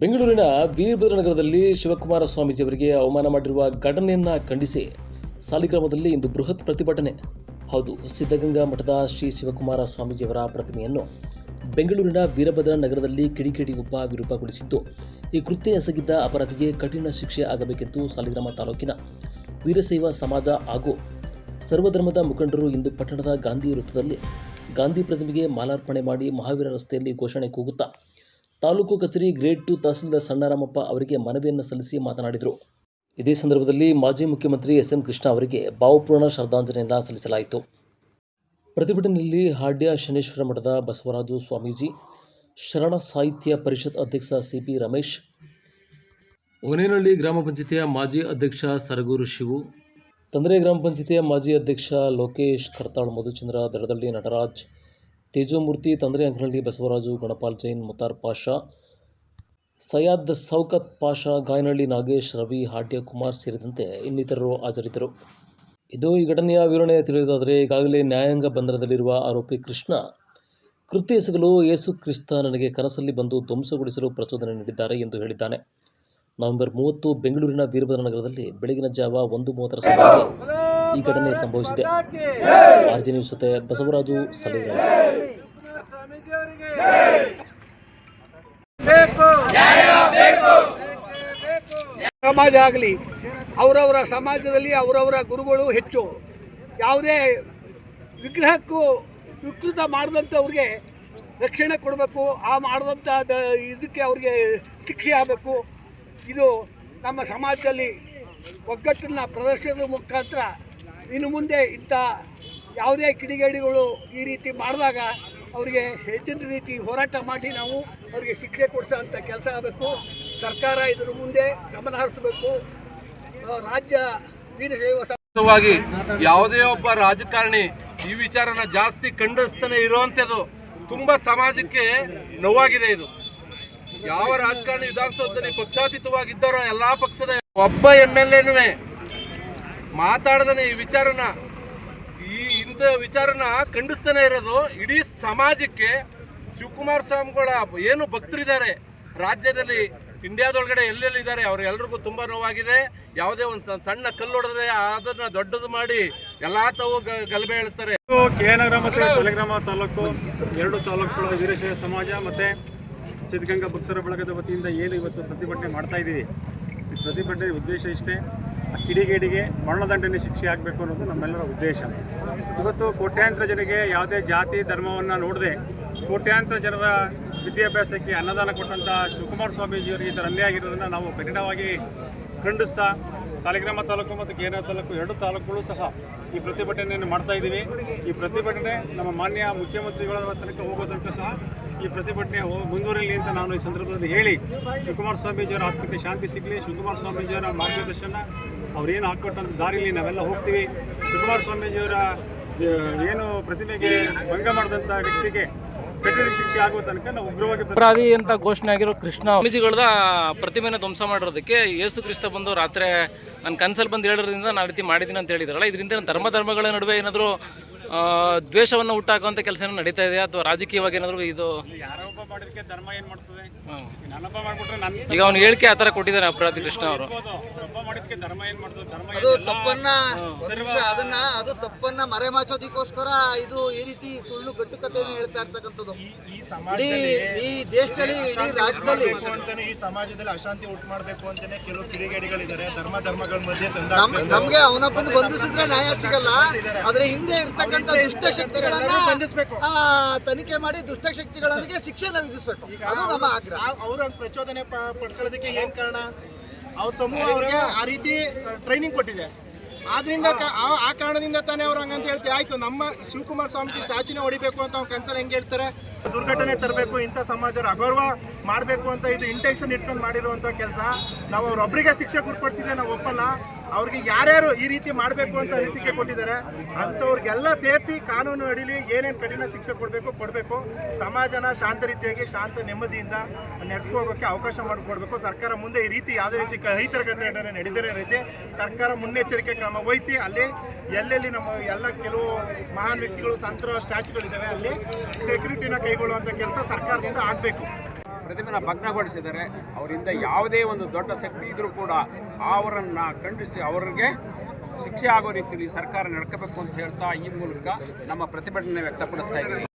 ಬೆಂಗಳೂರಿನ ವೀರಭದ್ರ ನಗರದಲ್ಲಿ ಶಿವಕುಮಾರ ಸ್ವಾಮೀಜಿಯವರಿಗೆ ಅವಮಾನ ಮಾಡಿರುವ ಘಟನೆಯನ್ನು ಖಂಡಿಸಿ ಸಾಲಿಗ್ರಾಮದಲ್ಲಿ ಇಂದು ಬೃಹತ್ ಪ್ರತಿಭಟನೆ. ಹೌದು, ಸಿದ್ಧಗಂಗಾ ಮಠದ ಶ್ರೀ ಶಿವಕುಮಾರ ಸ್ವಾಮೀಜಿಯವರ ಪ್ರತಿಮೆಯನ್ನು ಬೆಂಗಳೂರಿನ ವೀರಭದ್ರ ನಗರದಲ್ಲಿ ಕಿಡಿಕಿಡಿಗೊಬ್ಬ ವಿರೂಪಗೊಳಿಸಿದ್ದು, ಈ ಕೃತ್ಯ ಎಸಗಿದ್ದ ಅಪರಾಧಿಗೆ ಕಠಿಣ ಶಿಕ್ಷೆ ಆಗಬೇಕೆಂದು ಸಾಲಿಗ್ರಾಮ ತಾಲೂಕಿನ ವೀರಶೈವ ಸಮಾಜ ಹಾಗೂ ಸರ್ವಧರ್ಮದ ಮುಖಂಡರು ಇಂದು ಪಟ್ಟಣದ ಗಾಂಧಿ ವೃತ್ತದಲ್ಲಿ ಗಾಂಧಿ ಪ್ರತಿಮೆಗೆ ಮಾಲಾರ್ಪಣೆ ಮಾಡಿ ಮಹಾವೀರ ರಸ್ತೆಯಲ್ಲಿ ಘೋಷಣೆ ಕೂಗುತ್ತಾ ತಾಲೂಕು ಕಚೇರಿ ಗ್ರೇಡ್ ಟು ತಹಸೀಲ್ದಾರ್ ಸಣ್ಣರಾಮಪ್ಪ ಅವರಿಗೆ ಮನವಿಯನ್ನು ಸಲ್ಲಿಸಿ ಮಾತನಾಡಿದರು. ಇದೇ ಸಂದರ್ಭದಲ್ಲಿ ಮಾಜಿ ಮುಖ್ಯಮಂತ್ರಿ ಎಸ್ ಎಂ ಕೃಷ್ಣ ಅವರಿಗೆ ಭಾವಪೂರ್ಣ ಶ್ರದ್ಧಾಂಜಲಿಯನ್ನು ಸಲ್ಲಿಸಲಾಯಿತು. ಪ್ರತಿಭಟನೆಯಲ್ಲಿ ಹಾಡ್ಯ ಶನೇಶ್ವರ ಮಠದ ಬಸವರಾಜು ಸ್ವಾಮೀಜಿ, ಶರಣ ಸಾಹಿತ್ಯ ಪರಿಷತ್ ಅಧ್ಯಕ್ಷ ಸಿಪಿ ರಮೇಶ್ ಒನೇನಹಳ್ಳಿ ಗ್ರಾಮ ಪಂಚಾಯತಿಯ ಮಾಜಿ ಅಧ್ಯಕ್ಷ ಸರಗೂರು ಶಿವು, ತಂದ್ರೆ ಗ್ರಾಮ ಪಂಚಾಯತಿಯ ಮಾಜಿ ಅಧ್ಯಕ್ಷ ಲೋಕೇಶ್ ಕರ್ತಾಳ್, ಮಧುಚಂದ್ರ ದಡದಳ್ಳಿ ನಟರಾಜ್ ತೇಜೋಮೂರ್ತಿ ತಂದ್ರೆ ಅಂಕನಹಳ್ಳಿ ಬಸವರಾಜು ಗಣಪಾಲ್ ಜೈನ್, ಮುತಾರ್ ಪಾಷಾ, ಸಯ್ಯದ್ ಸೌಕತ್ ಪಾಷಾ, ಗಾಯನಹಳ್ಳಿ ನಾಗೇಶ್, ರವಿ ಹಾಡ್ಯ ಕುಮಾರ್ ಸೇರಿದಂತೆ ಇನ್ನಿತರರು ಹಾಜರಿದ್ದರು. ಇದು ಈ ಘಟನೆಯ ವಿವರಣೆ ತಿಳಿಯುವುದಾದರೆ, ಈಗಾಗಲೇ ನ್ಯಾಯಾಂಗ ಬಂಧನದಲ್ಲಿರುವ ಆರೋಪಿ ಕೃಷ್ಣ, ಕೃತ್ಯ ಎಸಗಲು ಯೇಸು ಕ್ರಿಸ್ತ ನನಗೆ ಕನಸಲ್ಲಿ ಬಂದು ಧ್ವಂಸಗೊಳಿಸಲು ಪ್ರಚೋದನೆ ನೀಡಿದ್ದಾರೆ ಎಂದು ಹೇಳಿದ್ದಾನೆ. ನವೆಂಬರ್ ಮೂವತ್ತು, ಬೆಂಗಳೂರಿನ ವೀರಭದ್ರ ನಗರದಲ್ಲಿ ಬೆಳಗಿನ ಜಾವ ಒಂದು ಮೂವತ್ತರ ಸಮಯದಲ್ಲಿ ಈ ಘಟನೆ ಸಂಭವಿಸಿದೆ. ಆರ್ಜಿ ನ್ಯೂಸ್ ಜೊತೆ ಬಸವರಾಜು ಸಲಹೆ ಸ್ವಾಮೀಜಿಯವರಿಗೆ ಬೇಕು ಬೇಕು. ಸಮಾಜ ಆಗಲಿ ಅವರವರ ಸಮಾಜದಲ್ಲಿ ಅವರವರ ಗುರುಗಳು ಹೆಚ್ಚು. ಯಾವುದೇ ವಿಗ್ರಹಕ್ಕೂ ವಿಕೃತ ಮಾಡಿದಂಥವ್ರಿಗೆ ರಕ್ಷಣೆ ಕೊಡಬೇಕು ಆ ಮಾಡಿದಂಥ ದ- ಇದಕ್ಕೆ ಅವ್ರಿಗೆ ಶಿಕ್ಷೆ ಆಗಬೇಕು. ಇದು ನಮ್ಮ ಸಮಾಜದಲ್ಲಿ ಒಗ್ಗಟ್ಟನ್ನು ಪ್ರದರ್ಶನದ ಮುಖಾಂತರ ಇನ್ನು ಮುಂದೆ ಇಂಥ ಯಾವುದೇ ಕಿಡಿಗೇಡಿಗಳು ಈ ರೀತಿ ಮಾಡಿದಾಗ ಅವರಿಗೆ ಹೆಚ್ಚಿನ ರೀತಿ ಹೋರಾಟ ಮಾಡಿ ನಾವು ಅವರಿಗೆ ಶಿಕ್ಷೆ ಕೊಡಿಸೋಂಥ ಕೆಲಸ ಆಗಬೇಕು. ಸರ್ಕಾರ ಇದರ ಮುಂದೆ ಗಮನ ಹರಿಸಬೇಕು. ರಾಜ್ಯ ವೀರಶೈವ ಸ- ವಾಗಿ ಯಾವುದೇ ಒಬ್ಬ ರಾಜಕಾರಣಿ ಈ ವಿಚಾರನ ಜಾಸ್ತಿ ಖಂಡಿಸ್ತಾನೆ ಇರುವಂಥದ್ದು ತುಂಬಾ ಸಮಾಜಕ್ಕೆ ನೋವಾಗಿದೆ ಇದು. ಯಾವ ರಾಜಕಾರಣಿ ವಿಧಾನಸೌಧದಲ್ಲಿ ಪಕ್ಷಾತೀತವಾಗಿದ್ದಾರೋ ಎಲ್ಲಾ ಪಕ್ಷದ ಒಬ್ಬ ಎಂ ಎಲ್ ಎನುವೆ ಮಾತಾಡದನೆ ಈ ವಿಚಾರನ, ಈ ಇಂಥ ವಿಚಾರನ ಖಂಡಿಸ್ತಾನೆ ಇರೋದು ಇಡೀ ಸಮಾಜಕ್ಕೆ ಶಿವಕುಮಾರ ಸ್ವಾಮಿಗಳ ಏನು ಭಕ್ತರಿದ್ದಾರೆ. ರಾಜ್ಯದಲ್ಲಿ, ಇಂಡಿಯಾದೊಳಗಡೆ ಎಲ್ಲೆಲ್ಲಿದ್ದಾರೆ ಅವರೆಲ್ಲರಿಗೂ ತುಂಬಾ ನೋವಾಗಿದೆ. ಯಾವುದೇ ಒಂದು ಸಣ್ಣ ಕಲ್ಲು ಹೊಡೆದ್ರೆ ಅದನ್ನ ದೊಡ್ಡದು ಮಾಡಿ ಎಲ್ಲ ತಾವು ಗಲಭೆ ಎಳಿಸ್ತಾರೆ ಕೆ ನಗರ ಮತ್ತು ಸಲಗ್ರಾಮ ತಾಲೂಕು, ಎರಡು ತಾಲೂಕುಗಳ ವೀರಶೈವ ಸಮಾಜ ಮತ್ತು ಸಿದ್ಧಗಂಗಾ ಭಕ್ತರ ಬಳಗದ ವತಿಯಿಂದ ಏನು ಇವತ್ತು ಪ್ರತಿಭಟನೆ ಮಾಡ್ತಾ ಇದ್ದೀವಿ. ಈ ಪ್ರತಿಭಟನೆ ಉದ್ದೇಶ ಇಷ್ಟೇ. ಕಿಡಿಗೇಡಿಗೆ ಮರಣದಂಡನೆ ಶಿಕ್ಷೆ ಆಗಬೇಕು ಅನ್ನೋದು ನಮ್ಮೆಲ್ಲರ ಉದ್ದೇಶ. ಇವತ್ತು ಕೋಟ್ಯಾಂತರ ಜನರಿಗೆ ಯಾವುದೇ ಜಾತಿ, ಧರ್ಮವನ್ನು ನೋಡದೆ ಕೋಟ್ಯಾಂತರ ಜನರ ವಿದ್ಯಾಭ್ಯಾಸಕ್ಕೆ ಅನ್ನದಾನ ಕೊಟ್ಟಂಥ ಶಿವಕುಮಾರ ಸ್ವಾಮೀಜಿಯವರಿಗೆ ಈ ಥರ ಅನ್ಯಾಯ ಆಗಿರೋದನ್ನು ನಾವು ಕಠಿಣವಾಗಿ ಖಂಡಿಸ್ತಾ ಸಾಲಿಗ್ರಾಮ ತಾಲೂಕು ಮತ್ತು ಕೇರಳ ತಾಲೂಕು ಎರಡು ತಾಲೂಕುಗಳು ಸಹ ಈ ಪ್ರತಿಭಟನೆಯನ್ನು ಮಾಡ್ತಾ ಇದ್ದೀವಿ. ಈ ಪ್ರತಿಭಟನೆ ನಮ್ಮ ಮಾನ್ಯ ಮುಖ್ಯಮಂತ್ರಿಗಳ ತನಕ ಹೋಗೋ ತನಕ ಸಹ ಈ ಪ್ರತಿಭಟನೆ ಮುಂದುವರಿಯಲಿ ಅಂತ ನಾನು ಈ ಸಂದರ್ಭದಲ್ಲಿ ಹೇಳಿ, ಶಿವಕುಮಾರ ಸ್ವಾಮೀಜಿಯವರ ಆತ್ಮಕ್ಕೆ ಶಾಂತಿ ಸಿಗಲಿ, ಶಿವಕುಮಾರ ಸ್ವಾಮೀಜಿಯವರ ಮಾರ್ಗದರ್ಶನ ಅವ್ರೇನು ಹಾಕ್ಕೊಟ್ಟಂಥ ದಾರಿಲಿ ನಾವೆಲ್ಲ ಹೋಗ್ತೀವಿ. ಸುಕುಮಾರ ಸ್ವಾಮೀಜಿಯವರ ಏನು ಪ್ರತಿಮೆಗೆ ಭಂಗ ಮಾಡಿದಂಥ ವ್ಯಕ್ತಿಗೆ ಕಠಿಣ ಶಿಕ್ಷೆ ಆಗುವ ತನಕ ನಾವು ಉಗ್ರವಾಗಿ ಅಪರಾಧಿ ಅಂತ ಘೋಷಣೆ ಆಗಿರೋ ಕೃಷ್ಣ ಸ್ವಾಮೀಜಿಗಳದ ಪ್ರತಿಮೆನ ಧ್ವಂಸ ಮಾಡಿರೋದಕ್ಕೆ ಯೇಸು ಕ್ರಿಸ್ತ ಬಂದು ರಾತ್ರಿ ನನ್ನ ಕನ್ಸಲ್ಲಿ ಬಂದು ಹೇಳೋದ್ರಿಂದ ನಾನು ರೀತಿ ಮಾಡಿದ್ದೀನಿ ಅಂತ ಹೇಳಿದ್ರಲ್ಲ. ಇದರಿಂದ ಧರ್ಮ ಧರ್ಮಗಳ ನಡುವೆ ಏನಾದರೂ ದ್ವೇಷವನ್ನು ಹುಟ್ಟಾಕುವಂಥ ಕೆಲಸ ಏನೋ ನಡೀತಾ ಇದೆ ಅಥವಾ ರಾಜಕೀಯವಾಗಿ ಏನಾದರೂ ಇದು ಯಾರೋ ಒಬ್ಬ ಮಾಡಿದಕ್ಕೆ ಧರ್ಮ ಏನು ಮಾಡ್ತದೆ? ನಾನೊಬ್ಬ ಮಾಡ್ಬಿಟ್ರೆ ನನ್ನ ಈಗ ಅವ್ನು ಹೇಳಿಕೆ ಆ ಥರ ಕೊಟ್ಟಿದ್ದಾನೆ ಅಪರಾಧಿ ಕೃಷ್ಣ ಅವರು. ಒಬ್ಬ ಮಾಡಿದಕ್ಕೆ ಧರ್ಮ ಏನು ಮಾಡ್ತದೆ? ಧರ್ಮ ಅದು ತಪ್ಪನ್ನ ಒಂದ್ ನಿಮಿಷ ಅದನ್ನ ಅದು ತಪ್ಪನ್ನ ಮರೆಮಾಚೋದಿಕ್ಕೋಸ್ಕರ ಇದು ಈ ರೀತಿ ಸುಳ್ಳು ಕಟ್ಟುಕತೆಯನ್ನು ಹೇಳ್ತಾ ಇರ್ತಕ್ಕಂಥದ್ದು. ಇಡೀ ಈ ದೇಶದಲ್ಲಿ ಇಡೀ ರಾಜ್ಯದಲ್ಲಿ ಅಂತಾನೆ ಈ ಸಮಾಜದಲ್ಲಿ ಅಶಾಂತಿ ಉಂಟು ಮಾಡಬೇಕು ಅಂತಾನೆ ಕೆಲವು ಕಿಡಿಗೇಡಿಗಳಿದ್ದಾರೆ. ಧರ್ಮ ಧರ್ಮಗಳ ಮಧ್ಯೆ ತಂದ ನಮ್ ನಮ್ಗೆ ಅವನೊಬ್ಬನ ಬಂಧಿಸಿದ್ರೆ ನ್ಯಾಯ ಸಿಗಲ್ಲ. ಆದ್ರೆ ಹಿಂದೆ ಇರ್ತಕ್ಕಂಥ ದುಷ್ಟಶಕ್ತಿಗಳನ್ನ ಆ, ತನಿಖೆ ಮಾಡಿ ದುಷ್ಟಶಕ್ತಿಗಳಿಗೆ ಶಿಕ್ಷೆನ ವಿಧಿಸಬೇಕು. ಅದು ನಮ್ಮ ಆಗ್ರಹ. ಅವ್ರ ಪ್ರಚೋದನೆ ಪಡ್ಕೊಳ್ಳೋದಕ್ಕೆ ಏನ್ ಕಾರಣ? ಅವ್ರ ಸಮೂಹ ಅವ್ರಿಗೆ ಆ ರೀತಿ ಟ್ರೈನಿಂಗ್ ಕೊಟ್ಟಿದೆ. ಆದ್ರಿಂದ ಆ- ಕಾರಣದಿಂದ ತಾನೇ ಅವ್ರು ಹಂಗಂತ ಹೇಳ್ತೀವಿ. ಆಯ್ತು ನಮ್ಮ ಶಿವಕುಮಾರ್ ಸ್ವಾಮೀಜಿ ಸ್ಟ್ಯಾಚುನ ಹೊಡಿಬೇಕು ಅಂತ ಅವ್ರ ಕನ್ಸರ್ ಹೆಂಗೆ ಹೇಳ್ತಾರೆ? ದುರ್ಘಟನೆ ತರಬೇಕು ಇಂಥ ಸಮಾಜರ ಅಗೌರವ ಮಾಡಬೇಕು ಅಂತ ಇದು ಇಂಟೆನ್ಷನ್ ಇಟ್ಕೊಂಡು ಮಾಡಿರುವಂಥ ಕೆಲಸ. ನಾವು ಅವ್ರೊಬ್ಬರಿಗೆ ಶಿಕ್ಷೆ ಗುರುಪಡಿಸಿದ್ರೆ ನಾವು ಒಪ್ಪಲ್ಲ. ಅವ್ರಿಗೆ ಯಾರ್ಯಾರು ಈ ರೀತಿ ಮಾಡಬೇಕು ಅಂತ ಅನಿಸಿಕೆ ಕೊಟ್ಟಿದ್ದಾರೆ, ಅಂಥವ್ರಿಗೆಲ್ಲ ಸೇರಿಸಿ ಕಾನೂನು ಅಡಿಲಿ ಏನೇನು ಕಠಿಣ ಶಿಕ್ಷೆ ಕೊಡಬೇಕು ಕೊಡಬೇಕು. ಸಮಾಜನ ಶಾಂತ ರೀತಿಯಾಗಿ, ಶಾಂತ ನೆಮ್ಮದಿಯಿಂದ ನಡೆಸ್ಕೋಗೋಕ್ಕೆ ಅವಕಾಶ ಮಾಡಿಕೊಡ್ಬೇಕು. ಸರ್ಕಾರ ಮುಂದೆ ಈ ರೀತಿ ಯಾವುದೇ ರೀತಿ ರೈತರ ಘಟನೆ ನಡೀದಿರೋ ರೀತಿ ಸರ್ಕಾರ ಮುನ್ನೆಚ್ಚರಿಕೆ ಕ್ರಮ ವಹಿಸಿ, ಅಲ್ಲಿ ಎಲ್ಲೆಲ್ಲಿ ನಮ್ಮ ಎಲ್ಲ ಕೆಲವು ಮಹಾನ್ ವ್ಯಕ್ತಿಗಳು, ಸಂತರ, ಸ್ಟ್ಯಾಚ್ಯೂಗಳಿದ್ದಾವೆ, ಅಲ್ಲಿ ಸೆಕ್ಯೂರಿಟಿನ ಕೈಗೊಳ್ಳುವಂಥ ಕೆಲಸ ಸರ್ಕಾರದಿಂದ ಆಗಬೇಕು. ಪ್ರತಿಮೆನ ಭಗ್ನಗೊಳಿಸಿದ್ದಾರೆ ಅವರಿಂದ ಯಾವುದೇ ಒಂದು ದೊಡ್ಡ ಶಕ್ತಿ ಇದ್ರೂ ಕೂಡ ಅವರನ್ನು ಖಂಡಿಸಿ ಅವರಿಗೆ ಶಿಕ್ಷೆ ಆಗೋ ರೀತಿಯಲ್ಲಿ ಸರ್ಕಾರ ನಡ್ಕೋಬೇಕು ಅಂತ ಹೇಳ್ತಾ ಈ ಮೂಲಕ ನಮ್ಮ ಪ್ರತಿಭಟನೆ ವ್ಯಕ್ತಪಡಿಸ್ತಾ ಇದ್ದೀವಿ.